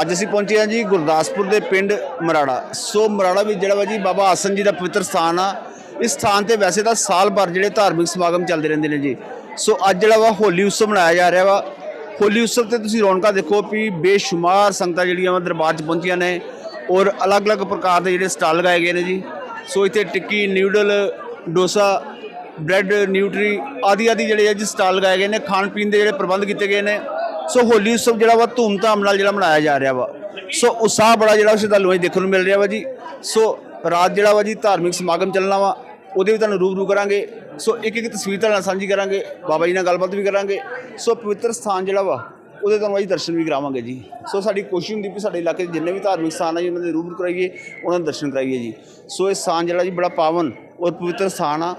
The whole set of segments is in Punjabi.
ਅੱਜ ਅਸੀਂ ਪਹੁੰਚੇ ਹਾਂ ਜੀ ਗੁਰਦਾਸਪੁਰ ਦੇ ਪਿੰਡ ਮਰਾੜਾ। ਸੋ ਮਰਾੜਾ ਵਿੱਚ ਜਿਹੜਾ ਵਾ ਜੀ ਬਾਬਾ ਆਸਨ ਜੀ ਦਾ ਪਵਿੱਤਰ ਸਥਾਨ ਆ। ਇਸ ਸਥਾਨ ਤੇ ਵੈਸੇ ਤਾਂ ਸਾਲ ਭਰ ਜਿਹੜੇ ਧਾਰਮਿਕ ਸਮਾਗਮ ਚੱਲਦੇ ਰਹਿੰਦੇ ਨੇ ਜੀ। ਸੋ ਅੱਜ ਜਿਹੜਾ ਵਾ ਹੋਲੀ ਉਤਸਵ ਮਨਾਇਆ ਜਾ ਰਿਹਾ ਵਾ। ਹੋਲੀ ਉਤਸਵ ਤੇ ਤੁਸੀਂ ਰੌਣਕਾਂ ਦੇਖੋ ਵੀ ਬੇਸ਼ੁਮਾਰ ਸੰਗਤਾਂ ਜਿਹੜੀਆਂ ਵਾ ਦਰਬਾਰ 'ਚ ਪਹੁੰਚੀਆਂ ਨੇ ਔਰ ਅਲੱਗ-ਅਲੱਗ ਪ੍ਰਕਾਰ ਦੇ ਜਿਹੜੇ ਸਟਾਲ ਲਗਾਏ ਗਏ ਨੇ ਜੀ। ਸੋ ਇੱਥੇ tikki, noodle, dosa, bread, nutri ਆਦਿ ਆਦਿ ਜਿਹੜੇ ਜੀ ਸਟਾਲ ਲਗਾਏ ਗਏ ਨੇ। ਖਾਣ ਪੀਣ ਦੇ ਜਿਹੜੇ ਪ੍ਰਬੰਧ ਕੀਤੇ ਗਏ ਨੇ। ਸੋ ਹੋਲੀ ਉਤਸਵ ਜਿਹੜਾ ਵਾ ਧੂਮਧਾਮ ਨਾਲ ਜਿਹੜਾ ਮਨਾਇਆ ਜਾ ਰਿਹਾ ਵਾ। ਸੋ ਉਤਸ਼ਾਹ ਬੜਾ ਜਿਹੜਾ ਸ਼ਰਧਾਲੂਆਂ 'ਚ ਦੇਖਣ ਨੂੰ ਮਿਲ ਰਿਹਾ ਵਾ ਜੀ। ਸੋ ਰਾਤ ਜਿਹੜਾ ਵਾ ਜੀ ਧਾਰਮਿਕ ਸਮਾਗਮ ਚੱਲਣਾ ਵਾ, ਉਹਦੇ ਵੀ ਤੁਹਾਨੂੰ ਰੂਬਰੂ ਕਰਾਂਗੇ। ਸੋ ਇੱਕ ਇੱਕ ਤਸਵੀਰ ਤੁਹਾਡੇ ਨਾਲ ਸਾਂਝੀ ਕਰਾਂਗੇ, ਬਾਬਾ ਜੀ ਨਾਲ ਗੱਲਬਾਤ ਵੀ ਕਰਾਂਗੇ। ਸੋ ਪਵਿੱਤਰ ਸਥਾਨ ਜਿਹੜਾ ਵਾ, ਉਹਦੇ ਤੁਹਾਨੂੰ ਅਸੀਂ ਦਰਸ਼ਨ ਵੀ ਕਰਾਵਾਂਗੇ ਜੀ। ਸੋ ਸਾਡੀ ਕੋਸ਼ਿਸ਼ ਹੁੰਦੀ ਵੀ ਸਾਡੇ ਇਲਾਕੇ 'ਚ ਜਿੰਨੇ ਵੀ ਧਾਰਮਿਕ ਸਥਾਨ ਆ ਜੀ, ਉਹਨਾਂ ਦੇ ਰੂਬਰੂ ਕਰਾਈਏ, ਉਹਨਾਂ ਦੇ ਦਰਸ਼ਨ ਕਰਾਈਏ ਜੀ। ਸੋ ਇਹ ਸਥਾਨ ਜਿਹੜਾ ਜੀ ਬੜਾ ਪਾਵਨ ਔਰ ਪਵਿੱਤਰ ਸਥਾਨ ਆ।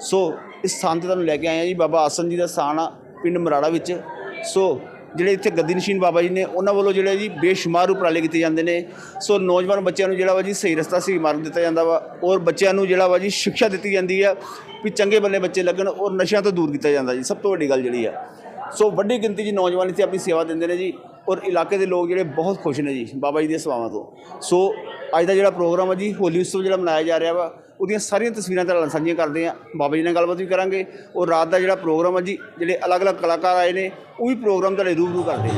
ਸੋ ਇਸ ਸਥਾਨ ਤੇ ਤੁਹਾਨੂੰ ਲੈ ਕੇ ਆਏ ਆ ਜੀ ਬਾਬਾ ਆਸਨ ਜੀ ਦਾ ਸਥਾਨ ਆ, ਪਿੰਡ ਮਰਾੜਾ ਵਿੱਚ। ਸੋ ਜਿਹੜੇ ਇੱਥੇ ਗੱਦੀ ਨਸ਼ੀਨ ਬਾਬਾ ਜੀ ਨੇ, ਉਹਨਾਂ ਵੱਲੋਂ ਜਿਹੜੇ ਜੀ ਬੇਸ਼ੁਮਾਰ ਉਪਰਾਲੇ ਕੀਤੇ ਜਾਂਦੇ ਨੇ। ਸੋ ਨੌਜਵਾਨ ਬੱਚਿਆਂ ਨੂੰ ਜਿਹੜਾ ਵਾ ਜੀ ਸਹੀ ਰਸਤਾ ਸਹੀ ਮਾਰਗ ਦਿੱਤਾ ਜਾਂਦਾ ਵਾ ਔਰ ਬੱਚਿਆਂ ਨੂੰ ਜਿਹੜਾ ਵਾ ਜੀ ਸਿੱਖਿਆ ਦਿੱਤੀ ਜਾਂਦੀ ਆ ਵੀ ਚੰਗੇ ਬੰਨੇ ਬੱਚੇ ਲੱਗਣ ਔਰ ਨਸ਼ਿਆਂ ਤੋਂ ਦੂਰ ਕੀਤਾ ਜਾਂਦਾ ਜੀ, ਸਭ ਤੋਂ ਵੱਡੀ ਗੱਲ ਜਿਹੜੀ ਆ। ਸੋ ਵੱਡੀ ਗਿਣਤੀ 'ਚ ਨੌਜਵਾਨ ਇੱਥੇ ਆਪਣੀ ਸੇਵਾ ਦਿੰਦੇ ਨੇ ਜੀ ਔਰ ਇਲਾਕੇ ਦੇ ਲੋਕ ਜਿਹੜੇ ਬਹੁਤ ਖੁਸ਼ ਨੇ ਜੀ, ਬਾਬਾ ਜੀ ਦੀਆਂ ਸੇਵਾਵਾਂ ਤੋਂ। ਸੋ ਅੱਜ ਦਾ ਜਿਹੜਾ ਪ੍ਰੋਗਰਾਮ ਆ ਜੀ, ਹੋਲੀ ਉਤਸਵ ਜਿਹੜਾ ਮਨਾਇਆ ਜਾ ਰਿਹਾ ਵਾ ਉਹਦੀਆਂ ਸਾਰੀਆਂ ਤਸਵੀਰਾਂ ਤੁਹਾਡੇ ਨਾਲ ਸਾਂਝੀਆਂ ਕਰਦੇ ਆ ਬਾਬਾ ਜੀ ਨਾਲ ਗੱਲਬਾਤ ਵੀ ਕਰਾਂਗੇ। ਔਰ ਰਾਤ ਦਾ ਜਿਹੜਾ ਪ੍ਰੋਗਰਾਮ ਹੈ ਜੀ, ਜਿਹੜੇ ਅਲੱਗ-ਅਲੱਗ ਕਲਾਕਾਰ ਆਏ ਨੇ, ਉਹ ਵੀ ਪ੍ਰੋਗਰਾਮ ਤੁਹਾਡੇ ਰੂਬਰੂ ਕਰਦੇ ਆ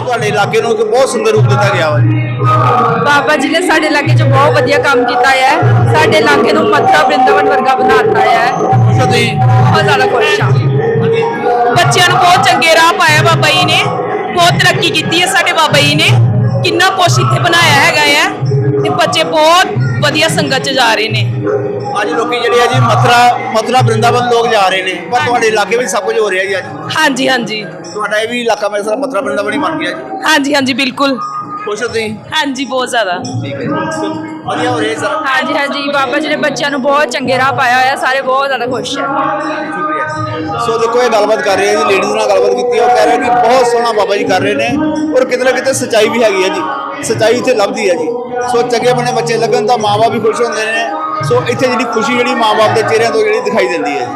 ਤੁਹਾਡੇ ਇਲਾਕੇ ਨੂੰ ਇੱਕ ਬਹੁਤ ਸੁੰਦਰ ਰੂਪ ਦਿੱਤਾ ਗਿਆ ਵਾ ਬਾਬਾ ਜੀ ਨੇ ਸਾਡੇ ਇਲਾਕੇ 'ਚ ਬਹੁਤ ਵਧੀਆ ਕੰਮ ਕੀਤਾ ਹੈ। ਸਾਡੇ ਇਲਾਕੇ ਨੂੰ ਮਥੁਰਾ ਬ੍ਰਿੰਦਾਵਨ ਵਰਗਾ ਬਣਾ ਦਿੱਤਾ ਹੈ। ਬਹੁਤ ਜ਼ਿਆਦਾ ਖੁਸ਼ ਹਾਂ। ਬੱਚਿਆਂ ਨੂੰ ਬਹੁਤ ਚੰਗੇ ਰਾਹ ਪਾਇਆ ਬਾਬਾ ਜੀ ਨੇ। ਬਹੁਤ ਤਰੱਕੀ ਕੀਤੀ ਹੈ ਸਾਡੇ ਬਾਬਾ ਜੀ ਨੇ। ਕਿੰਨਾ ਕੁਛ ਇੱਥੇ ਬਣਾਇਆ ਹੈਗਾ ਹੈ ਤੇ ਬੱਚੇ ਬਹੁਤ ਵਧੀਆ ਸੰਗਤ ਚ ਜਾ ਰਹੇ ਨੇ। ਅੱਜ ਲੋਕੀ ਜਿਹੜੇ ਆ ਜੀ ਮਥੁਰਾ ਮਥੁਰਾ ਬ੍ਰਿੰਦਾਵਨ ਲੋਕ ਜਾ ਰਹੇ ਨੇ। ਪਰ ਤੁਹਾਡੇ ਇਲਾਕੇ ਵਿੱਚ ਸਭ ਕੁਝ ਹੋ ਰਿਹਾ ਜੀ ਅੱਜ। ਹਾਂਜੀ ਹਾਂਜੀ। ਤੁਹਾਡਾ ਇਹ ਵੀ ਇਲਾਕਾ ਮੇਰੇ ਸਾਰਾ ਮਥੁਰਾ ਬ੍ਰਿੰਦਾਵਨ ਹੀ ਬਣ ਗਿਆ ਜੀ। ਹਾਂਜੀ ਹਾਂਜੀ ਬਿਲਕੁਲ। ਖੁਸ਼ ਹੋ ਤੁਸੀਂ? ਹਾਂਜੀ ਬਹੁਤ ਜ਼ਿਆਦਾ। ਠੀਕ ਹੈ ਜੀ। ਵਧੀਆ ਹੋ ਰਿਹਾ ਜੀ ਸਾਰਾ। ਹਾਂਜੀ ਹਾਂਜੀ। ਬਾਬਾ ਜੀ ਨੇ ਬੱਚਿਆਂ ਨੂੰ ਬਹੁਤ ਚੰਗੇ ਰਾਹ ਪਾਇਆ ਹੋਇਆ ਸਾਰੇ ਬਹੁਤ ਜ਼ਿਆਦਾ ਖੁਸ਼ ਹੈ। ਸੋ ਦੇਖੋ ਇਹ ਗੱਲਬਾਤ ਕਰ ਰਹੇ ਆ ਜੀ ਲੇਡੀਜ਼ ਨਾਲ ਗੱਲਬਾਤ ਕੀਤੀ ਆ, ਉਹ ਕਹਿ ਰਹੇ ਕਿ ਬਹੁਤ ਸੋਹਣਾ ਬਾਬਾ ਜੀ ਕਰ ਰਹੇ ਨੇ ਔਰ ਕਿਤੇ ਨਾ ਕਿਤੇ ਸੱਚਾਈ ਵੀ ਹੈਗੀ ਹੈ ਜੀ ਸੱਚਾਈ ਇੱਥੇ ਲੱਭਦੀ ਹੈ ਜੀ। ਸੋ ਚੰਗੇ ਬਣੇ ਬੱਚੇ ਲੱਗਣ ਤਾਂ ਮਾਪੇ ਵੀ ਖੁਸ਼ ਹੁੰਦੇ ਨੇ ਸੋ ਇੱਥੇ ਜਿਹੜੀ ਖੁਸ਼ੀ ਜਿਹੜੀ ਮਾਪੇ ਦੇ ਚਿਹਰਿਆਂ ਤੋਂ ਜਿਹੜੀ ਦਿਖਾਈ ਦਿੰਦੀ ਹੈ ਜੀ।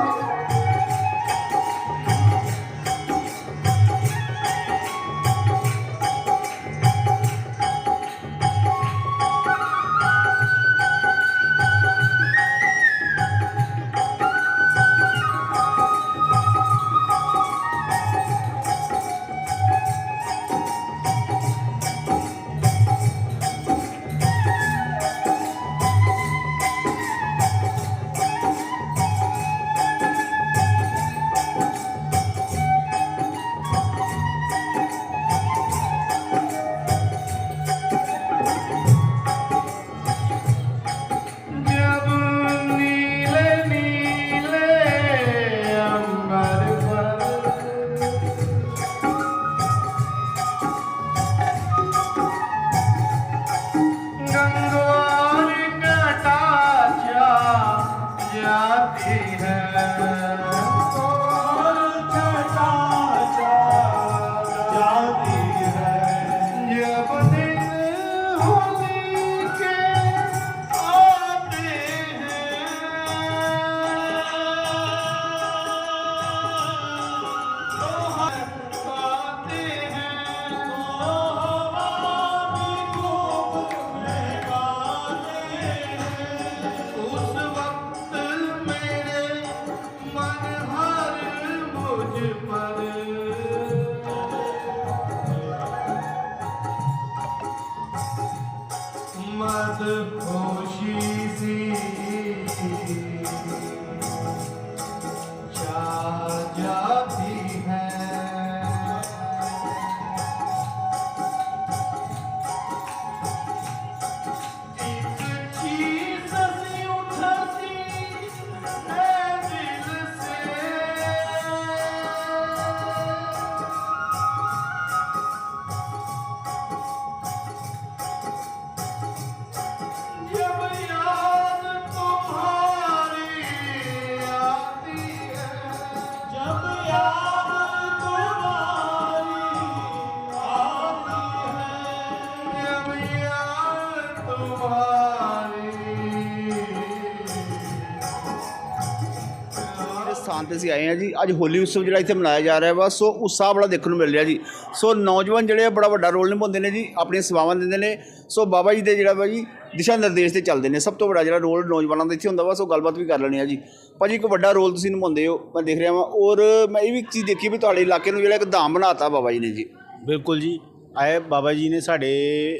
ਤੇ ਅਸੀਂ ਆਏ ਹਾਂ ਜੀ। ਅੱਜ ਹੋਲੀ ਉਤਸਵ ਜਿਹੜਾ ਇੱਥੇ ਮਨਾਇਆ ਜਾ ਰਿਹਾ ਵਾ, ਸੋ ਉਤਸ਼ਾਹ ਬੜਾ ਦੇਖਣ ਨੂੰ ਮਿਲ ਰਿਹਾ ਜੀ। ਸੋ ਨੌਜਵਾਨ ਜਿਹੜੇ ਆ, ਬੜਾ ਵੱਡਾ ਰੋਲ ਨਿਭਾਉਂਦੇ ਨੇ ਜੀ, ਆਪਣੀਆਂ ਸੇਵਾਵਾਂ ਦਿੰਦੇ ਨੇ। ਸੋ ਬਾਬਾ ਜੀ ਦੇ ਜਿਹੜਾ ਵਾ ਜੀ, ਦਿਸ਼ਾ ਨਿਰਦੇਸ਼ ਤੇ ਚੱਲਦੇ ਨੇ। ਸਭ ਤੋਂ ਵੱਡਾ ਜਿਹੜਾ ਰੋਲ ਨੌਜਵਾਨਾਂ ਦਾ ਇੱਥੇ ਹੁੰਦਾ ਵਾ, ਸੋ ਗੱਲਬਾਤ ਵੀ ਕਰ ਲੈਣੀ ਆ ਜੀ। ਭਾਜੀ, ਇੱਕ ਵੱਡਾ ਰੋਲ ਤੁਸੀਂ ਨਿਭਾਉਂਦੇ ਹੋ, ਮੈਂ ਦੇਖ ਰਿਹਾ ਵਾਂ। ਔਰ ਮੈਂ ਇਹ ਵੀ ਇੱਕ ਚੀਜ਼ ਦੇਖੀ ਵੀ ਤੁਹਾਡੇ ਇਲਾਕੇ ਨੂੰ ਜਿਹੜਾ ਇੱਕ ਧਾਮ ਬਣਾਤਾ ਬਾਬਾ ਜੀ ਨੇ ਜੀ। ਬਿਲਕੁਲ ਜੀ। ਆਏ ਬਾਬਾ ਜੀ ਨੇ ਸਾਡੇ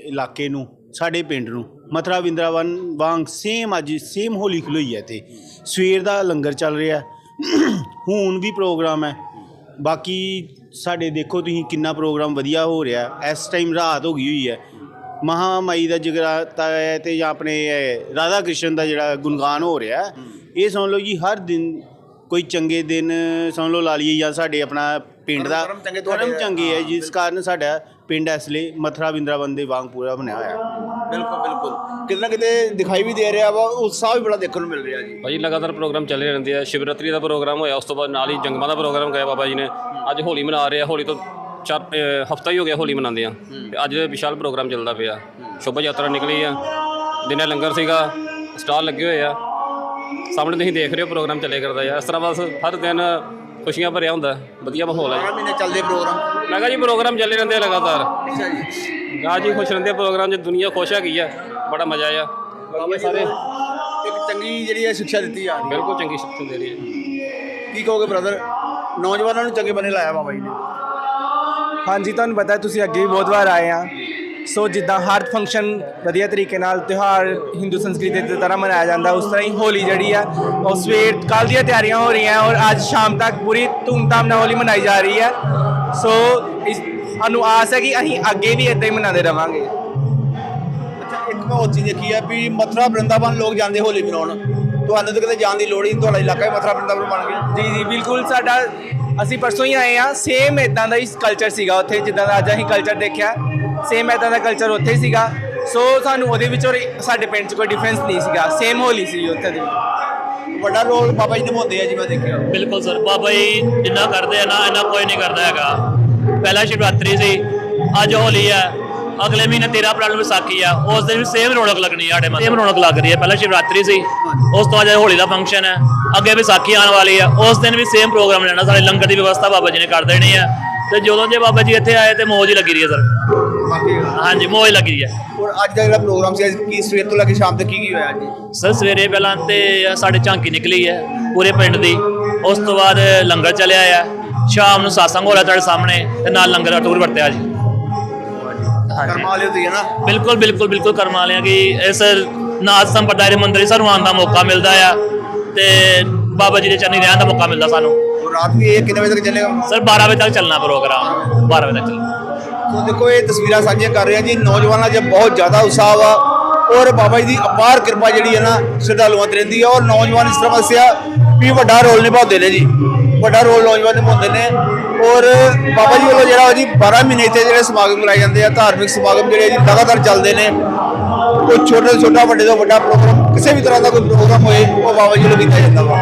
ਇਲਾਕੇ ਨੂੰ, ਸਾਡੇ ਪਿੰਡ ਨੂੰ, ਮਥਰਾ ਵਿੰਦਰਾਵਨ ਵਾਂਗ ਸੇਮ ਅੱਜ ਸੇਮ ਹੋਲੀ ਖਲੋਈ ਹੈ ਤੇ ਸਵੇਰ ਦਾ ਲੰਗਰ ਚੱਲ ਰਿਹਾ ਹੁਣ ਵੀ ਪ੍ਰੋਗਰਾਮ ਹੈ। ਬਾਕੀ ਸਾਡੇ ਦੇਖੋ ਤੁਸੀਂ ਕਿੰਨਾ ਪ੍ਰੋਗਰਾਮ ਵਧੀਆ ਹੋ ਰਿਹਾ। ਇਸ ਟਾਈਮ ਰਾਤ ਹੋ ਗਈ ਹੋਈ ਹੈ। ਮਹਾਮਾਈ ਦਾ ਜਗਰਾਤਾ ਹੈ ਤੇ ਜਾਂ ਆਪਣੇ ਰਾਧਾ ਕ੍ਰਿਸ਼ਨ ਦਾ ਜਿਹੜਾ ਗੁਣਗਾਨ ਹੋ ਰਿਹਾ। ਇਹ ਸਮਝ ਲਓ ਜੀ, ਹਰ ਦਿਨ ਕੋਈ ਚੰਗੇ ਦਿਨ ਸਮਝ ਲਓ ਲਾ ਲਈਏ ਜਾਂ ਸਾਡੇ ਆਪਣਾ ਪਿੰਡ ਦਾ ਕਰਮ ਚੰਗੇ ਤੁਹਾਡੇ ਕਰਮ ਚੰਗੇ ਹੈ ਜਿਸ ਕਾਰਨ ਸਾਡਾ ਪਿੰਡ ਇਸ ਲਈ ਮਥਰਾ ਬਿੰਦਰਾਵਨ ਦੇ ਵਾਂਗ ਪੂਰਾ ਬਣਿਆ ਹੋਇਆ। ਹੈ ਬਿਲਕੁਲ ਬਿਲਕੁਲ। ਕਿਤੇ ਨਾ ਕਿਤੇ ਦਿਖਾਈ ਵੀ ਦੇ ਰਿਹਾ ਵਾ ਉਤਸ਼ਾਹ ਵੀ ਬੜਾ ਦੇਖਣ ਨੂੰ ਮਿਲ ਰਿਹਾ ਜੀ। ਭਾਜੀ ਲਗਾਤਾਰ ਪ੍ਰੋਗਰਾਮ ਚੱਲੇ ਰਹਿੰਦੇ ਆ। ਸ਼ਿਵਰਾਤਰੀ ਦਾ ਪ੍ਰੋਗਰਾਮ ਹੋਇਆ ਉਸ ਤੋਂ ਬਾਅਦ ਨਾਲ ਹੀ ਜੰਗਮਾਂ ਦਾ ਪ੍ਰੋਗਰਾਮ ਗਿਆ ਬਾਬਾ ਜੀ ਨੇ। ਅੱਜ ਹੋਲੀ ਮਨਾ ਰਹੇ ਆ ਹੋਲੀ ਤੋਂ ਚਾਰ ਹਫਤਾ ਹੀ ਹੋ ਗਿਆ ਹੋਲੀ ਮਨਾਉਂਦੇ ਆ। ਤੇ ਅੱਜ ਵਿਸ਼ਾਲ ਪ੍ਰੋਗਰਾਮ ਚੱਲਦਾ ਪਿਆ। ਸ਼ੋਭਾ ਯਾਤਰਾ ਨਿਕਲੀ ਆ। ਦਿਨੇ ਲੰਗਰ ਸੀਗਾ ਸਟਾਲ ਲੱਗੇ ਹੋਏ ਆ। ਸਾਹਮਣੇ ਤੁਸੀਂ ਦੇਖ ਰਹੇ ਹੋ ਪ੍ਰੋਗਰਾਮ ਚੱਲੇ ਕਰਦਾ ਆ ਇਸ ਤਰ੍ਹਾਂ ਬਸ ਹਰ ਦਿਨ ਖੁਸ਼ੀਆਂ ਭਰਿਆ ਹੁੰਦਾ। ਵਧੀਆ ਮਾਹੌਲ ਹੈ। ਬਾਰਾਂ ਮਹੀਨੇ ਚੱਲਦੇ ਪ੍ਰੋਗਰਾਮ। ਮੈਂ ਕਿਹਾ ਜੀ ਪ੍ਰੋਗਰਾਮ ਚੱਲੇ ਰਹਿੰਦੇ ਆ ਲਗਾਤਾਰ। ਅੱਛਾ ਜੀ। ਆ ਜੀ ਖੁਸ਼ ਰਹਿੰਦੇ ਆ ਪ੍ਰੋਗਰਾਮ 'ਚ ਦੁਨੀਆ ਖੁਸ਼ ਹੈਗੀ ਆ ਬੜਾ ਮਜ਼ਾ ਆ ਬਾਕੀ ਸਾਰੇ ਇੱਕ ਚੰਗੀ ਜਿਹੜੀ ਹੈ ਸਿੱਖਿਆ ਦਿੱਤੀ ਰਹੀ ਬਿਲਕੁਲ ਚੰਗੀ ਸਿੱਖਿਆ ਦੇ ਰਹੀ ਹੈ ਕੀ ਕਹੋਗੇ ਬ੍ਰਦਰ ਨੌਜਵਾਨਾਂ ਨੂੰ ਚੰਗੇ ਬੰਨੇ ਲਾਇਆ ਬਾਬਾ ਜੀ ਨੇ। ਹਾਂਜੀ ਤੁਹਾਨੂੰ ਪਤਾ ਹੈ ਤੁਸੀਂ ਅੱਗੇ ਵੀ ਬਹੁਤ ਵਾਰ ਆਏ ਆ। ਸੋ ਜਿੱਦਾਂ ਹਰ ਫੰਕਸ਼ਨ ਵਧੀਆ ਤਰੀਕੇ ਨਾਲ ਤਿਉਹਾਰ ਹਿੰਦੂ ਸੰਸਕ੍ਰਿਤੀ ਦੀ ਤਰ੍ਹਾਂ ਮਨਾਇਆ ਜਾਂਦਾ ਉਸ ਤਰ੍ਹਾਂ ਹੀ ਹੋਲੀ ਜਿਹੜੀ ਆ ਉਹ ਸਵੇਰ ਕੱਲ੍ਹ ਦੀਆਂ ਤਿਆਰੀਆਂ ਹੋ ਰਹੀਆਂ ਔਰ ਅੱਜ ਸ਼ਾਮ ਤੱਕ ਪੂਰੀ ਧੂਮਧਾਮ ਨਾਲ ਹੋਲੀ ਮਨਾਈ ਜਾ ਰਹੀ ਹੈ ਸੋ ਇਸ ਸਾਨੂੰ ਆਸ ਹੈ ਕਿ ਅਸੀਂ ਅੱਗੇ ਵੀ ਇਦਾਂ ਹੀ ਮਨਾਉਂਦੇ ਰਵਾਂਗੇ। ਅੱਛਾ ਇੱਕ ਮੈਂ ਹੋਰ ਚੀਜ਼ ਦੇਖੀ ਹੈ ਵੀ ਮਥੁਰਾ ਬ੍ਰਿੰਦਾਵਨ ਲੋਕ ਜਾਂਦੇ ਹੋਲੀ ਮਨਾਉਣ। ਤੁਹਾਨੂੰ ਤਾਂ ਕਿਤੇ ਜਾਣ ਦੀ ਲੋੜ ਹੀ ਨਹੀਂ ਤੁਹਾਡਾ ਇਲਾਕਾ ਹੀ ਮਥੁਰਾ ਬ੍ਰਿੰਦਾਵਨ ਬਣ ਗਿਆ। ਜੀ ਜੀ ਬਿਲਕੁਲ ਸਾਡਾ ਅਸੀਂ ਪਰਸੋਂ ਹੀ ਆਏ ਆ ਸੇਮ ਇਦਾਂ ਦਾ ਹੀ ਕਲਚਰ ਸੀਗਾ ਉੱਥੇ ਜਿੱਦਾਂ ਦਾ ਅੱਜ ਅਸੀਂ ਕਲਚਰ ਦੇਖਿਆ। ਸੇਮ ਇਦਾਂ ਦਾ ਕਲਚਰ ਉੱਥੇ ਹੀ ਸੀਗਾ। ਸੋ ਸਾਨੂੰ ਉਹਦੇ ਵਿੱਚ ਔਰ ਸਾਡੇ ਪਿੰਡ 'ਚ ਕੋਈ ਡਿਫਰੈਂਸ ਨਹੀਂ ਸੀਗਾ। ਸੇਮ ਹੋਲੀ ਸੀ ਉੱਥੇ ਦੀ। ਵੱਡਾ ਰੋਲ ਬਾਬਾ ਜੀ ਨਿਭਾਉਂਦੇ ਆ ਜੀ ਮੈਂ ਦੇਖਿਆ। ਬਿਲਕੁਲ ਸਰ ਬਾਬਾ ਜੀ ਜਿੰਨਾ ਕਰਦੇ ਆ ਨਾ ਇਹਨਾਂ ਕੋਈ ਨਹੀਂ ਕਰਦਾ ਹੈਗਾ। ਪਹਿਲਾ ਸ਼ਿਵਰਾਤਰੀ ਸੀ ਅੱਜ ਹੋਲੀ ਹੈ ਅਗਲੇ ਮਹੀਨੇ 13 ਅਪ੍ਰੈਲ ਨੂੰ ਵਿਸਾਖੀ ਆ। ਉਸ ਦਿਨ ਵੀ ਸੇਮ ਰੌਣਕ ਲੱਗਣੀ ਆ ਸਾਡੇ ਮਨ ਸੇਮ ਰੌਣਕ ਲੱਗ ਰਹੀ ਹੈ ਪਹਿਲਾ ਸ਼ਿਵਰਾਤਰੀ ਸੀ। ਉਸ ਤੋਂ ਬਾਅਦ ਅੱਜ ਹੋਲੀ ਦਾ ਫੰਕਸ਼ਨ ਹੈ ਅੱਗੇ ਵਿਸਾਖੀ ਆਉਣ ਵਾਲੀ ਆ। ਉਸ ਦਿਨ ਵੀ ਸੇਮ ਪ੍ਰੋਗਰਾਮ ਰਹਿਣਾ ਸਾਡੇ ਲੰਗਰ ਦੀ ਵਿਵਸਥਾ ਬਾਬਾ ਜੀ ਨੇ ਕਰ ਦੇਣੀ ਆ। ਤੇ ਜਦੋਂ ਜੇ ਬਾਬਾ ਜੀ ਇੱਥੇ ਆਏ ਤੇ ਮੌਜ ਹੀ ਲੱਗੀ ਰਹੀ ਹੈ ਸਰ। ਬਾਕੀ ਹਾਂਜੀ ਮੌਜ ਲੱਗੀ ਹੈ ਔਰ ਅੱਜ ਦਾ ਜਿਹੜਾ ਪ੍ਰੋਗਰਾਮ ਸੀ ਅੱਜ ਕੀ ਸਵੇਰ ਤੋਂ ਲੈ ਕੇ ਸ਼ਾਮ ਤੱਕ ਕੀ ਕੀ ਹੋਇਆ ਜੀ ਸਰ ਸਵੇਰੇ ਪਹਿਲਾਂ ਤੇ ਸਾਡੇ ਝਾਂਕੀ ਨਿਕਲੀ ਹੈ ਪੂਰੇ ਪਿੰਡ ਦੀ। ਉਸ ਤੋਂ ਬਾਅਦ ਲੰਗਰ ਚੱਲਿਆ ਆ। ਸ਼ਾਮ ਨੂੰ ਸਾਸੰਗ ਹੋ ਰਿਹਾ ਤੁਹਾਡੇ ਸਾਹਮਣੇ ਤੇ ਨਾਲ ਲੰਗਰ ਦਾ ਟੂਰ ਵਰਤਿਆ ਜੀ। ਹਾਂਜੀ। ਕਰਮਾ ਵਾਲੇ ਤੁਸੀਂ ਹੈ ਨਾ ਬਿਲਕੁਲ ਬਿਲਕੁਲ ਬਿਲਕੁਲ ਕਰਮ ਵਾਲਿਆਂ ਕਿ ਇਸ ਨਾਥ ਸੰਪਰਦਾਇ ਦੇ ਮੰਦਿਰ 'ਚ ਸਾਨੂੰ ਆਉਣ ਦਾ ਮੌਕਾ ਮਿਲਦਾ ਆ। ਤੇ ਬਾਬਾ ਜੀ ਦੇ ਚਰਨੀ ਰਹਿਣ ਦਾ ਮੌਕਾ ਮਿਲਦਾ ਸਾਨੂੰ। ਔਰ ਰਾਤ ਵੀ ਇਹ ਕਿੰਨੇ ਵਜੇ ਤੱਕ ਚੱਲੇਗਾ? ਸਰ 12 ਵਜੇ ਤੱਕ ਚੱਲਣਾ ਪ੍ਰੋਗਰਾਮ 12 ਵਜੇ ਤੱਕ ਚੱਲਣਾ। ਸੋ ਦੇਖੋ, ਇਹ ਤਸਵੀਰਾਂ ਸਾਂਝੀਆਂ ਕਰ ਰਹੇ ਹਾਂ ਜੀ। ਨੌਜਵਾਨਾਂ 'ਚ ਬਹੁਤ ਜ਼ਿਆਦਾ ਉਤਸ਼ਾਹ ਵਾ ਔਰ ਬਾਬਾ ਜੀ ਦੀ ਅਪਾਰ ਕਿਰਪਾ ਜਿਹੜੀ ਹੈ ਨਾ, ਸ਼ਰਧਾਲੂਆਂ ਤੇ ਰਹਿੰਦੀ ਹੈ ਔਰ ਨੌਜਵਾਨ ਇਸ ਤਰ੍ਹਾਂ ਦੱਸਿਆ ਵੀ ਵੱਡਾ ਰੋਲ ਨਿਭਾਉਂਦੇ ਨੇ ਜੀ। ਵੱਡਾ ਰੋਲ ਨੌਜਵਾਨ ਨਿਭਾਉਂਦੇ ਨੇ ਔਰ ਬਾਬਾ ਜੀ ਵੱਲੋਂ ਜਿਹੜਾ ਵਾ ਜੀ 12 ਮਹੀਨੇ 'ਤੇ ਜਿਹੜੇ ਸਮਾਗਮ ਕਰਾਏ ਜਾਂਦੇ ਆ, ਧਾਰਮਿਕ ਸਮਾਗਮ ਜਿਹੜੇ ਜੀ, ਲਗਾਤਾਰ ਚੱਲਦੇ ਨੇ। ਕੋਈ ਛੋਟੇ ਤੋਂ ਛੋਟਾ, ਵੱਡੇ ਤੋਂ ਵੱਡਾ ਪ੍ਰੋਗਰਾਮ, ਕਿਸੇ ਵੀ ਤਰ੍ਹਾਂ ਦਾ ਕੋਈ ਪ੍ਰੋਗਰਾਮ ਹੋਏ, ਉਹ ਬਾਬਾ ਜੀ ਵੱਲੋਂ ਕੀਤਾ ਜਾਂਦਾ ਵਾ।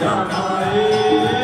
জানায়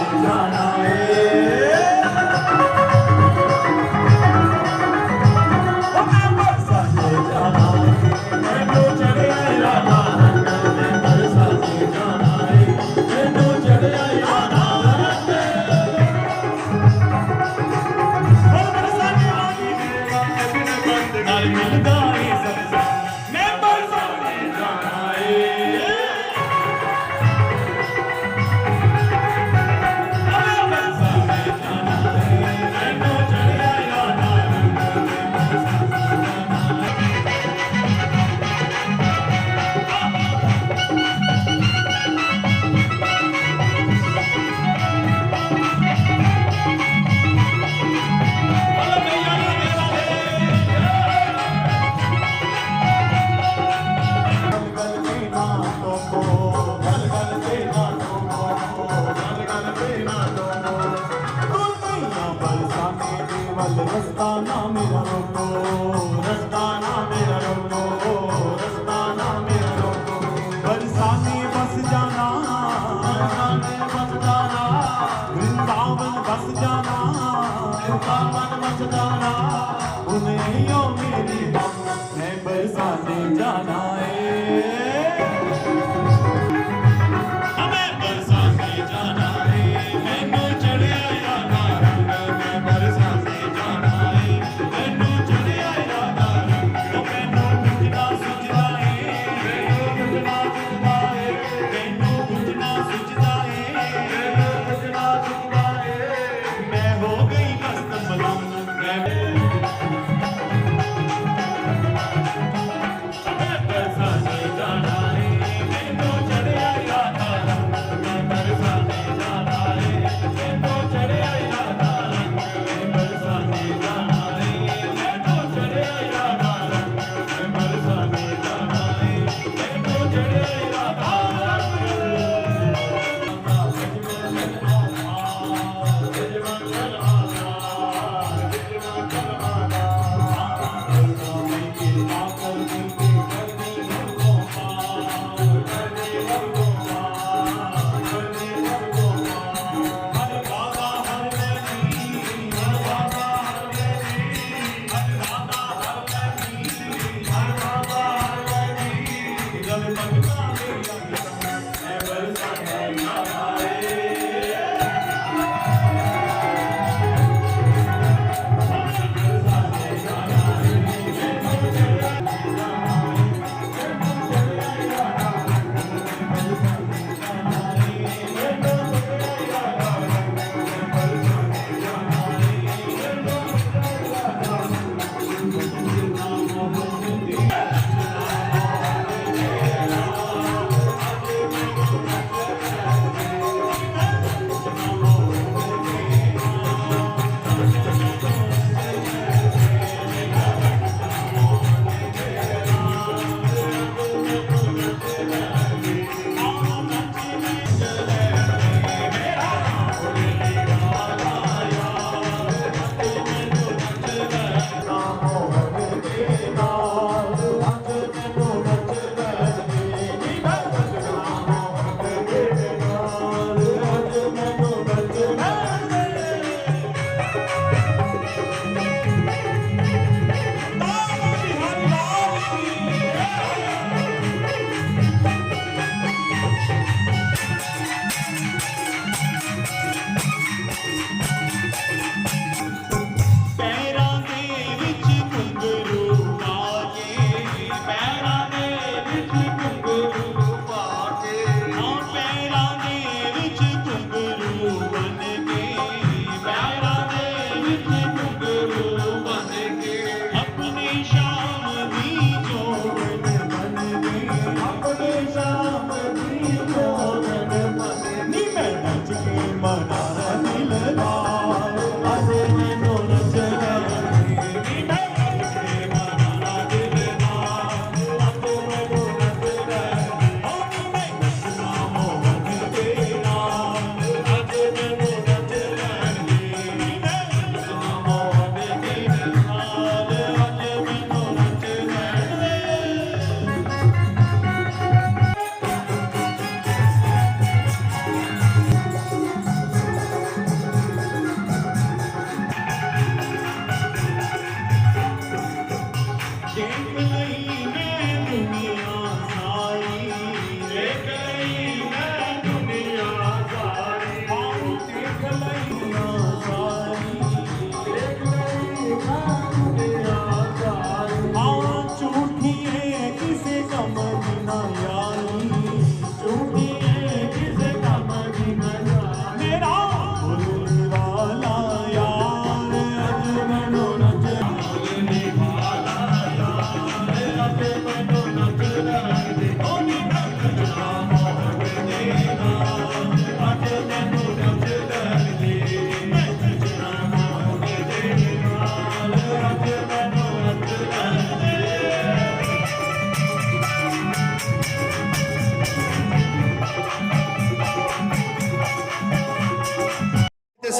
ਨਾ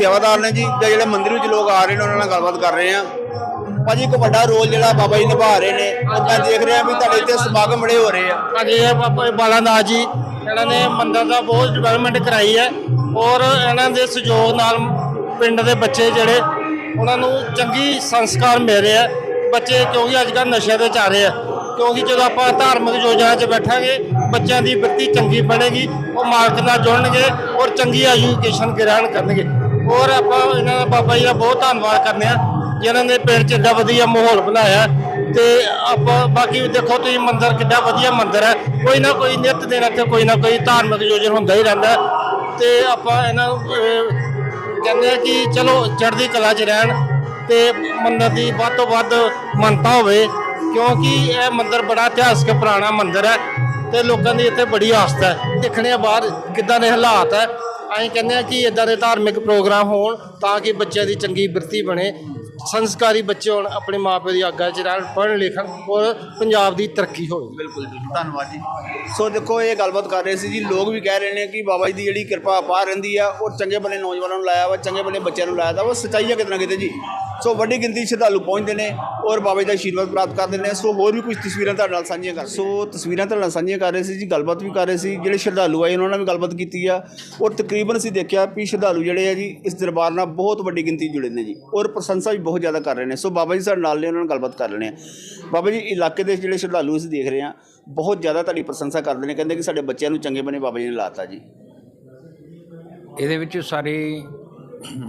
ਸੇਵਾਦਾਰ ਨੇ ਜੀ, ਜਾਂ ਜਿਹੜੇ ਮੰਦਿਰ ਵਿੱਚ ਲੋਕ ਆ ਰਹੇ ਨੇ, ਉਹਨਾਂ ਨਾਲ ਗੱਲਬਾਤ ਕਰ ਰਹੇ ਆ ਭਾਜੀ, ਇੱਕ ਵੱਡਾ ਰੋਲ ਜਿਹੜਾ ਬਾਬਾ ਜੀ ਨਿਭਾ ਰਹੇ ਨੇ ਉਹ ਦੇਖ ਰਹੇ ਰਿਹਾ ਵੀ ਤੁਹਾਡੇ ਇੱਥੇ ਸਮਾਗਮ ਬੜੇ ਹੋ ਰਹੇ ਆ। ਹਾਂਜੀ, ਇਹ ਬਾਬਾ ਬਾਲਾਨਾਥ ਜੀ, ਇਹਨਾਂ ਨੇ ਮੰਦਿਰ ਦਾ ਬਹੁਤ ਡਿਵੈਲਪਮੈਂਟ ਕਰਾਈ ਹੈ, ਔਰ ਇਹਨਾਂ ਦੇ ਸਹਿਯੋਗ ਨਾਲ ਪਿੰਡ ਦੇ ਬੱਚੇ ਜਿਹੜੇ, ਉਹਨਾਂ ਨੂੰ ਚੰਗੀ ਸੰਸਕਾਰ ਮਿਲ ਰਿਹਾ ਬੱਚੇ ਕਿਉਂਕਿ ਅੱਜ ਕੱਲ੍ਹ ਨਸ਼ੇ ਦੇ ਚਾ ਰਹੇ ਆ, ਕਿਉਂਕਿ ਜਦੋਂ ਆਪਾਂ ਧਾਰਮਿਕ ਯੋਜਨਾ 'ਚ ਬੈਠਾਂਗੇ, ਬੱਚਿਆਂ ਦੀ ਬਿਰਤੀ ਚੰਗੀ ਬਣੇਗੀ, ਉਹ ਮਾਲਕ ਨਾਲ ਜੁੜਨਗੇ, ਔਰ ਚੰਗੀ ਐਜੂਕੇਸ਼ਨ ਗ੍ਰਹਿਣ ਕਰਨਗੇ। ਔਰ ਆਪਾਂ ਇਹਨਾਂ ਦਾ ਬਾਬਾ ਜੀ ਦਾ ਬਹੁਤ ਧੰਨਵਾਦ ਕਰਨੇ ਆ, ਜਿਨ੍ਹਾਂ ਨੇ ਪਿੰਡ 'ਚ ਏਡਾ ਵਧੀਆ ਮਾਹੌਲ ਬਣਾਇਆ ਤੇ ਆਪਾਂ ਬਾਕੀ ਦੇਖੋ ਤੁਸੀਂ ਮੰਦਿਰ ਕਿੱਡਾ ਵਧੀਆ ਮੰਦਿਰ ਹੈ, ਕੋਈ ਨਾ ਕੋਈ ਨਿਤ ਦਿਨ ਇੱਥੇ ਕੋਈ ਨਾ ਕੋਈ ਧਾਰਮਿਕ ਆਯੋਜਨ ਹੁੰਦਾ ਹੀ ਰਹਿੰਦਾ ਹੈ। ਤੇ ਆਪਾਂ ਇਹਨਾਂ ਕਹਿੰਦੇ ਆ ਕਿ ਚਲੋ ਚੜ੍ਹਦੀ ਕਲਾ 'ਚ ਰਹਿਣ ਤੇ ਮੰਦਰ ਦੀ ਵੱਧ ਤੋਂ ਵੱਧ ਮੰਨਤਾ ਹੋਵੇ, ਕਿਉਂਕਿ ਇਹ ਮੰਦਿਰ ਬੜਾ ਇਤਿਹਾਸਕ ਪੁਰਾਣਾ ਮੰਦਿਰ ਹੈ ਤੇ ਲੋਕਾਂ ਦੀ ਇੱਥੇ ਬੜੀ ਆਸਥਾ ਹੈ, ਦੇਖਣੇ ਆ ਬਾਹਰ ਕਿੱਦਾਂ ਦੇ ਹਾਲਾਤ ਹੈ ਅਸੀਂ ਕਹਿੰਦੇ ਆ ਕਿ ਇਦਾਂ ਦੇ ਧਾਰਮਿਕ ਪ੍ਰੋਗਰਾਮ ਹੋਣ ਤਾਂ ਕਿ ਬੱਚਿਆਂ ਦੀ ਚੰਗੀ ਬਿਰਤੀ ਬਣੇ। ਸੰਸਕਾਰੀ ਬੱਚੇ ਹੋਣ ਆਪਣੇ ਮਾਪੇ ਦੀ ਆਗਿਆ 'ਚ ਰਹਿਣ, ਪੜ੍ਹਨ, ਲਿਖਣ ਔਰ ਪੰਜਾਬ ਦੀ ਤਰੱਕੀ ਹੋਵੇ। ਬਿਲਕੁਲ ਬਿਲਕੁਲ ਧੰਨਵਾਦ ਜੀ। ਸੋ ਦੇਖੋ, ਇਹ ਗੱਲਬਾਤ ਕਰ ਰਹੇ ਸੀ ਜੀ। ਲੋਕ ਵੀ ਕਹਿ ਰਹੇ ਨੇ ਕਿ ਬਾਬਾ ਜੀ ਦੀ ਜਿਹੜੀ ਕਿਰਪਾ ਅਪਾਰ ਰਹਿੰਦੀ ਆ, ਉਹ ਚੰਗੇ ਬਣੇ ਨੌਜਵਾਨਾਂ ਨੂੰ ਲਾਇਆ ਵਾ, ਚੰਗੇ ਬਣੇ ਬੱਚਿਆਂ ਨੂੰ ਲਾਇਆ ਵਾ। ਉਹ ਸੱਚਾਈ ਆ ਕਿਤੇ ਨਾ ਕਿਤੇ ਜੀ। ਸੋ ਵੱਡੀ ਗਿਣਤੀ 'ਚ ਸ਼ਰਧਾਲੂ ਪਹੁੰਚਦੇ ਨੇ ਔਰ ਬਾਬਾ ਦਾ ਆਸ਼ੀਰਵਾਦ ਪ੍ਰਾਪਤ ਕਰਦੇ ਨੇ। ਸੋ ਹੋਰ ਵੀ ਕੁਝ ਤਸਵੀਰਾਂ ਤੁਹਾਡੇ ਨਾਲ ਸਾਂਝੀਆਂ ਕਰ ਸੋ ਤਸਵੀਰਾਂ ਤੁਹਾਡੇ ਨਾਲ ਸਾਂਝੀਆਂ ਕਰ ਰਹੇ ਸੀ ਜੀ ਗੱਲਬਾਤ ਵੀ ਕਰ ਰਹੇ ਸੀ। ਜਿਹੜੇ ਸ਼ਰਧਾਲੂ ਆਏ ਉਹਨਾਂ ਨਾਲ ਵੀ ਗੱਲਬਾਤ ਕੀਤੀ ਆ। ਔਰ ਤਕਰੀਬਨ ਅਸੀਂ ਦੇਖਿਆ ਵੀ ਸ਼ਰਧਾਲੂ ਜਿਹੜੇ ਆ ਜੀ ਇਸ ਦਰਬਾਰ ਨਾਲ ਬਹੁਤ ਵੱਡੀ ਗਿਣਤੀ 'ਚ ਜੁੜੇ ਨੇ ਜੀ ਔਰ ਪ੍ਰਸ਼ੰਸਾ ਵੀ ਬਹੁਤ ਜ਼ਿਆਦਾ ਕਰ ਰਹੇ ਨੇ। ਸੋ ਬਾਬਾ ਜੀ ਸਾਡੇ ਨਾਲ ਨੇ ਉਹਨਾਂ ਨਾਲ ਗੱਲਬਾਤ ਕਰ ਲੈਣੇ ਆ। ਬਾਬਾ ਜੀ ਇਲਾਕੇ ਦੇ ਜਿਹੜੇ ਸ਼ਰਧਾਲੂ ਅਸੀਂ ਦੇਖ ਰਹੇ ਆ ਬਹੁਤ ਜ਼ਿਆਦਾ ਤੁਹਾਡੀ ਪ੍ਰਸ਼ੰਸਾ ਕਰਦੇ ਨੇ। ਕਹਿੰਦੇ ਕਿ ਸਾਡੇ ਬੱਚਿਆਂ ਨੂੰ ਚੰਗੇ ਬਣੇ ਬਾਬਾ ਜੀ ਨੇ ਲਾਤਾ ਜੀ। ਇਹਦੇ ਵਿੱਚ ਸਾਰੀ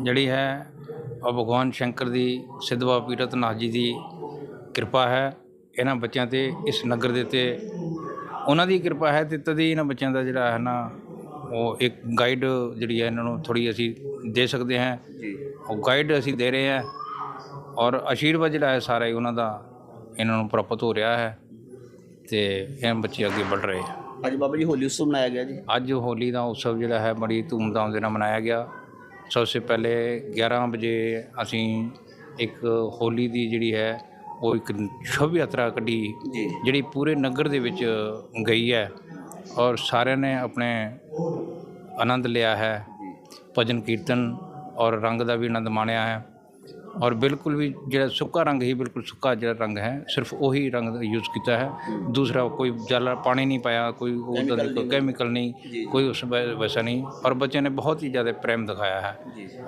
ਜਿਹੜੀ ਹੈ ਉਹ ਭਗਵਾਨ ਸ਼ੰਕਰ ਦੀ ਸਿੱਧ ਬਾਬਾ ਪੀਰਤਨਾਥ ਜੀ ਦੀ ਕਿਰਪਾ ਹੈ। ਇਹਨਾਂ ਬੱਚਿਆਂ ਤੇ ਇਸ ਨਗਰ ਦੇ ਤੇ ਉਹਨਾਂ ਦੀ ਕਿਰਪਾ ਹੈ ਤੇ ਤਦੇ ਇਹਨਾਂ ਬੱਚਿਆਂ ਦਾ ਜਿਹੜਾ ਹੈ ਨਾ ਉਹ ਇੱਕ ਗਾਈਡ ਜਿਹੜੀ ਹੈ ਇਹਨਾਂ ਨੂੰ ਥੋੜੀ ਅਸੀਂ ਦੇ ਸਕਦੇ ਹਾਂ। ਜੀ। ਉਹ ਗਾਈਡ ਅਸੀਂ ਦੇ ਰਹੇ ਹਾਂ ਔਰ ਆਸ਼ੀਰਵਾਦ ਜਿਹੜਾ ਹੈ ਸਾਰਾ ਹੀ ਉਹਨਾਂ ਦਾ ਇਹਨਾਂ ਨੂੰ ਪ੍ਰਾਪਤ ਹੋ ਰਿਹਾ ਹੈ ਤੇ ਇਹ ਬੱਚੇ ਅੱਗੇ ਵੱਧ ਰਹੇ ਹੈ ਅੱਜ ਬਾਬਾ ਜੀ ਹੋਲੀ ਉਤਸਵ ਮਨਾਇਆ ਗਿਆ ਜੀ। ਅੱਜ ਹੋਲੀ ਦਾ ਉਤਸਵ ਜਿਹੜਾ ਹੈ ਬੜੀ ਧੂਮਧਾਮ ਦੇ ਨਾਲ ਮਨਾਇਆ ਗਿਆ। ਸਭ ਤੋਂ ਪਹਿਲੇ 11 ਵਜੇ ਅਸੀਂ ਇੱਕ ਹੋਲੀ ਦੀ ਜਿਹੜੀ ਹੈ ਉਹ ਇੱਕ ਸ਼ੁਭ ਯਾਤਰਾ ਕੱਢੀ। ਜਿਹੜੀ ਪੂਰੇ ਨਗਰ ਦੇ ਵਿੱਚ ਗਈ ਹੈ ਔਰ ਸਾਰਿਆਂ ਨੇ ਆਪਣੇ ਆਨੰਦ ਲਿਆ ਹੈ ਭਜਨ ਕੀਰਤਨ ਔਰ ਰੰਗ ਦਾ ਵੀ ਆਨੰਦ ਮਾਣਿਆ ਹੈ ਔਰ ਬਿਲਕੁਲ ਵੀ ਜਿਹੜਾ ਸੁੱਕਾ ਰੰਗ ਹੀ ਬਿਲਕੁਲ ਸੁੱਕਾ ਜਿਹੜਾ ਰੰਗ ਹੈ ਸਿਰਫ ਉਹੀ ਰੰਗ ਯੂਜ਼ ਕੀਤਾ ਹੈ। ਦੂਸਰਾ ਕੋਈ ਜਲ ਪਾਣੀ ਨਹੀਂ ਪਾਇਆ ਕੋਈ ਉਹਦਾ ਕੋਈ ਕੈਮੀਕਲ ਨਹੀਂ ਕੋਈ ਉਸ ਵੈਸਾ ਨਹੀਂ। ਔਰ ਬੱਚਿਆਂ ਨੇ ਬਹੁਤ ਹੀ ਜ਼ਿਆਦਾ ਪ੍ਰੇਮ ਦਿਖਾਇਆ ਹੈ।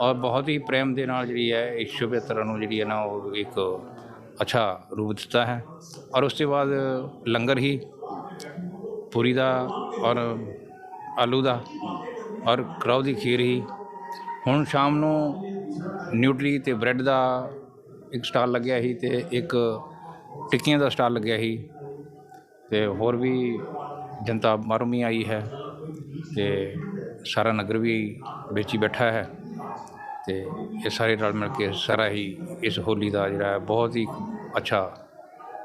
ਔਰ ਬਹੁਤ ਹੀ ਪ੍ਰੇਮ ਦੇ ਨਾਲ ਜਿਹੜੀ ਹੈ ਇਸ ਸ਼ੁਭ ਯਾਤਰਾ ਨੂੰ ਜਿਹੜੀ ਹੈ ਨਾ ਉਹ ਇੱਕ ਅੱਛਾ ਰੂਪ ਦਿੱਤਾ ਹੈ। ਔਰ ਉਸ ਤੋਂ ਬਾਅਦ ਲੰਗਰ ਹੀ ਪੂਰੀ ਦਾ ਔਰ ਆਲੂ ਦਾ ਔਰ ਕਰਾਉ ਦੀ ਖੀਰ ਹੀ। ਹੁਣ ਸ਼ਾਮ ਨੂੰ ਨਿਊਟਰੀ ਤੇ ਬ੍ਰੈਡ ਦਾ ਇੱਕ ਸਟਾਲ ਲੱਗਿਆ ਸੀ ਤੇ ਇੱਕ ਟਿੱਕੀਆਂ ਦਾ ਸਟਾਲ ਲੱਗਿਆ ਸੀ ਤੇ ਹੋਰ ਵੀ ਜਨਤਾ ਬਾਹਰੋਂ ਵੀ ਆਈ ਹੈ ਤੇ ਸਾਰਾ ਨਗਰ ਵੀ ਵਿੱਚ ਹੀ ਬੈਠਾ ਹੈ ਤੇ ਇਹ ਸਾਰੇ ਰਲ ਮਿਲ ਕੇ ਸਾਰਾ ਹੀ ਇਸ ਹੋਲੀ ਦਾ ਜਿਹੜਾ ਬਹੁਤ ਹੀ ਅੱਛਾ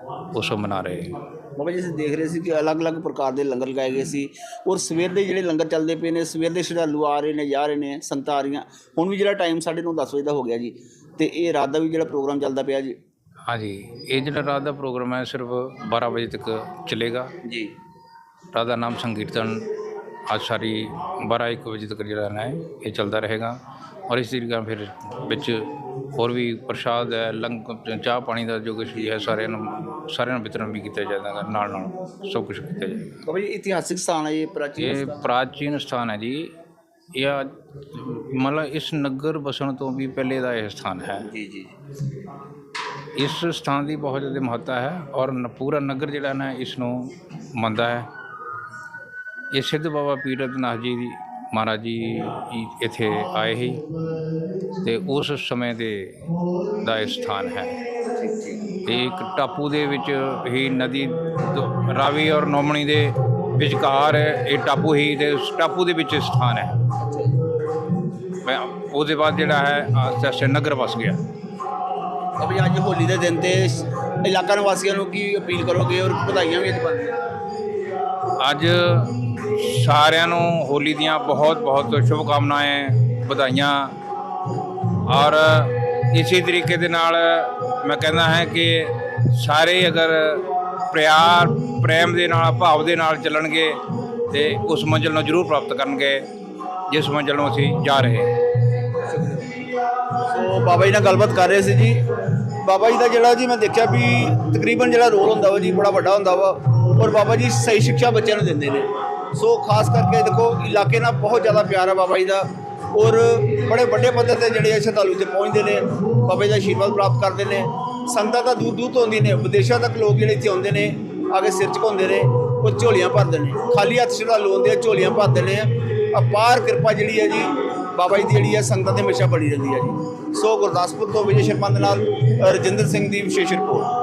ਉਤਸਵ ਮਨਾ ਰਹੇ ਹੈ ਬਾਬਾ ਜੀ ਅਸੀਂ ਦੇਖ ਰਹੇ ਸੀ ਕਿ ਅਲੱਗ-ਅਲੱਗ ਪ੍ਰਕਾਰ ਦੇ ਲੰਗਰ ਲਗਾਏ ਗਏ ਸੀ ਔਰ ਸਵੇਰ ਦੇ ਜਿਹੜੇ ਲੰਗਰ ਚੱਲਦੇ ਪਏ ਨੇ ਸਵੇਰ ਦੇ ਸ਼ਰਧਾਲੂ ਆ ਰਹੇ ਨੇ ਜਾ ਰਹੇ ਨੇ ਸੰਗਤਾਂ ਆ ਰਹੀਆਂ ਹੁਣ ਵੀ ਜਿਹੜਾ ਟਾਈਮ 9:30 10 ਵਜੇ ਦਾ ਹੋ ਗਿਆ ਜੀ ਤੇ ਇਹ ਰਾਤ ਦਾ ਵੀ ਜਿਹੜਾ ਪ੍ਰੋਗਰਾਮ ਚੱਲਦਾ ਪਿਆ ਜੀ। ਹਾਂਜੀ ਇਹ ਜਿਹੜਾ ਰਾਤ ਦਾ ਪ੍ਰੋਗਰਾਮ ਹੈ ਸਿਰਫ 12 ਵਜੇ ਤੱਕ ਚੱਲੇਗਾ। ਜੀ। ਦਾ ਨਾਮ ਸੰਕੀਰਤਨ ਅੱਜ ਸਾਰੀ 12 1 ਵਜੇ ਤੱਕ ਜਿਹੜਾ ਹੈ ਇਹ ਚੱਲਦਾ ਰਹੇਗਾ। ਔਰ ਇਸ ਤਰੀਕੇ ਫਿਰ ਵਿੱਚ ਹੋਰ ਵੀ ਪ੍ਰਸ਼ਾਦ ਹੈ ਲੰਗ ਚਾਹ ਪਾਣੀ ਦਾ ਜੋ ਕੁਛ ਵੀ ਹੈ ਸਾਰਿਆਂ ਨੂੰ ਸਾਰਿਆਂ ਨੂੰ ਵਿਤਰਨ ਵੀ ਕੀਤਾ ਜਾਏਗਾ ਨਾਲ ਨਾਲ ਸਭ ਕੁਝ ਕੀਤਾ ਜਾਏਗਾ ਬਾਬਾ ਜੀ ਇਤਿਹਾਸਿਕ ਸਥਾਨ ਹੈ ਇਹ ਪ੍ਰਾਚੀਨ ਇਹ ਪ੍ਰਾਚੀਨ ਸਥਾਨ ਹੈ ਜੀ। ਇਹ ਮਤਲਬ ਇਸ ਨਗਰ ਬਸਣ ਤੋਂ ਵੀ ਪਹਿਲੇ ਦਾ ਇਹ ਸਥਾਨ ਹੈ। ਜੀ ਜੀ ਇਸ ਸਥਾਨ ਦੀ ਬਹੁਤ ਜ਼ਿਆਦਾ ਮਹੱਤਤਾ ਹੈ ਔਰ ਪੂਰਾ ਨਗਰ ਜਿਹੜਾ ਨਾ ਇਸ ਨੂੰ ਮੰਨਦਾ ਹੈ। ਇਹ ਸਿੱਧ ਬਾਬਾ ਪੀਰਤਨਾਥ ਜੀ ਦੀ ਮਹਾਰਾਜ ਜੀ ਇੱਥੇ ਆਏ ਸੀ ਤੇ ਉਸ ਸਮੇਂ ਦੇ ਦਾ ਇਹ ਸਥਾਨ ਹੈ। ਤੇ ਇੱਕ ਟਾਪੂ ਦੇ ਵਿੱਚ ਹੀ ਨਦੀ ਰਾਵੀ ਔਰ ਨੋਮਣੀ ਦੇ ਵਿਚਕਾਰ ਇਹ ਟਾਪੂ ਹੀ ਤੇ ਉਸ ਟਾਪੂ ਦੇ ਵਿੱਚ ਇਹ ਸਥਾਨ ਹੈ। ਮੈਂ- ਉਹਦੇ ਬਾਅਦ ਜਿਹੜਾ ਹੈ ਆਸਤੇ ਨਗਰ ਵਸ ਗਿਆ। ਜੀ ਅੱਜ ਹੋਲੀ ਦੇ ਦਿਨ ਤੇ ਇਲਾਕਾ ਨਿਵਾਸੀਆਂ ਨੂੰ ਕੀ ਅਪੀਲ ਕਰੋਗੇ ਔਰ ਵਧਾਈਆਂ ਵੀ ਅੱਜ ਅੱਜ ਸਾਰਿਆਂ ਨੂੰ ਹੋਲੀ ਦੀਆਂ ਬਹੁਤ ਬਹੁਤ ਸ਼ੁਭ ਕਾਮਨਾਵਾਂ ਵਧਾਈਆਂ। ਔਰ ਇਸੇ ਤਰੀਕੇ ਦੇ ਨਾਲ ਮੈਂ ਕਹਿੰਦਾ ਹੈ ਕਿ ਸਾਰੇ ਅਗਰ ਪਿਆਰ, ਪ੍ਰੇਮ ਦੇ ਨਾਲ, ਭਾਵ ਦੇ ਨਾਲ ਚੱਲਣਗੇ ਤੇ ਉਸ ਮੰਜ਼ਿਲ ਨੂੰ ਜ਼ਰੂਰ ਪ੍ਰਾਪਤ ਕਰਨਗੇ, ਜਿਸ ਮੰਜ਼ਿਲ ਨੂੰ ਅਸੀਂ ਜਾ ਰਹੇ ਹਾਂ। ਸੋ ਬਾਬਾ ਜੀ ਨਾਲ ਗੱਲਬਾਤ ਕਰ ਰਹੇ ਸੀ ਜੀ। ਬਾਬਾ ਜੀ ਦਾ ਜਿਹੜਾ ਜੀ ਮੈਂ ਦੇਖਿਆ ਵੀ ਤਕਰੀਬਨ ਜਿਹੜਾ ਰੋਲ ਹੁੰਦਾ ਵਾ ਜੀ, ਬੜਾ ਵੱਡਾ ਹੁੰਦਾ ਵਾ। ਔਰ ਬਾਬਾ ਜੀ ਸਹੀ ਸਿੱਖਿਆ ਬੱਚਿਆਂ ਨੂੰ ਦਿੰਦੇ ਨੇ। ਸੋ ਖਾਸ ਕਰਕੇ ਦੇਖੋ, ਇਲਾਕੇ ਨਾਲ ਬਹੁਤ ਜ਼ਿਆਦਾ ਪਿਆਰ ਹੈ ਬਾਬਾ ਜੀ ਦਾ। ਔਰ ਬੜੇ ਵੱਡੇ ਪੱਧਰ ਤੇ ਜਿਹੜੇ ਆ ਸ਼ਰਧਾਲੂ ਇੱਥੇ ਪਹੁੰਚਦੇ ਨੇ, ਬਾਬਾ ਜੀ ਦਾ ਆਸ਼ੀਰਵਾਦ ਪ੍ਰਾਪਤ ਕਰਦੇ ਨੇ। ਸੰਗਤਾਂ ਤਾਂ ਦੂਰ ਦੂਰ ਤੋਂ ਆਉਂਦੀਆਂ ਨੇ, ਵਿਦੇਸ਼ਾਂ ਤੱਕ ਲੋਕ ਜਿਹੜੇ ਇੱਥੇ ਆਉਂਦੇ ਨੇ ਆ ਕੇ ਸਿਰ ਝੁਕਾਉਂਦੇ ਨੇ ਉਹ ਝੋਲੀਆਂ ਭਰਦੇ ਨੇ। ਖਾਲੀ ਹੱਥ ਸ਼ਰਧਾਲੂ ਆਉਂਦੇ ਆ, ਝੋਲੀਆਂ ਭਰਦੇ ਨੇ। ਅਪਾਰ ਕਿਰਪਾ ਜਿਹੜੀ ਹੈ ਜੀ, ਬਾਬਾ ਜੀ ਦੀ ਜਿਹੜੀ ਹੈ ਸੰਗਤਾਂ ਤੇ ਹਮੇਸ਼ਾ ਬਣੀ ਰਹਿੰਦੀ ਹੈ ਜੀ। ਸੋ ਗੁਰਦਾਸਪੁਰ ਤੋਂ ਵਿਜੇ ਸ਼ਰਮਾ ਦੇ ਨਾਲ, ਰਜਿੰਦਰ ਸਿੰਘ ਦੀ ਵਿਸ਼ੇਸ਼ ਰਿਪੋਰਟ।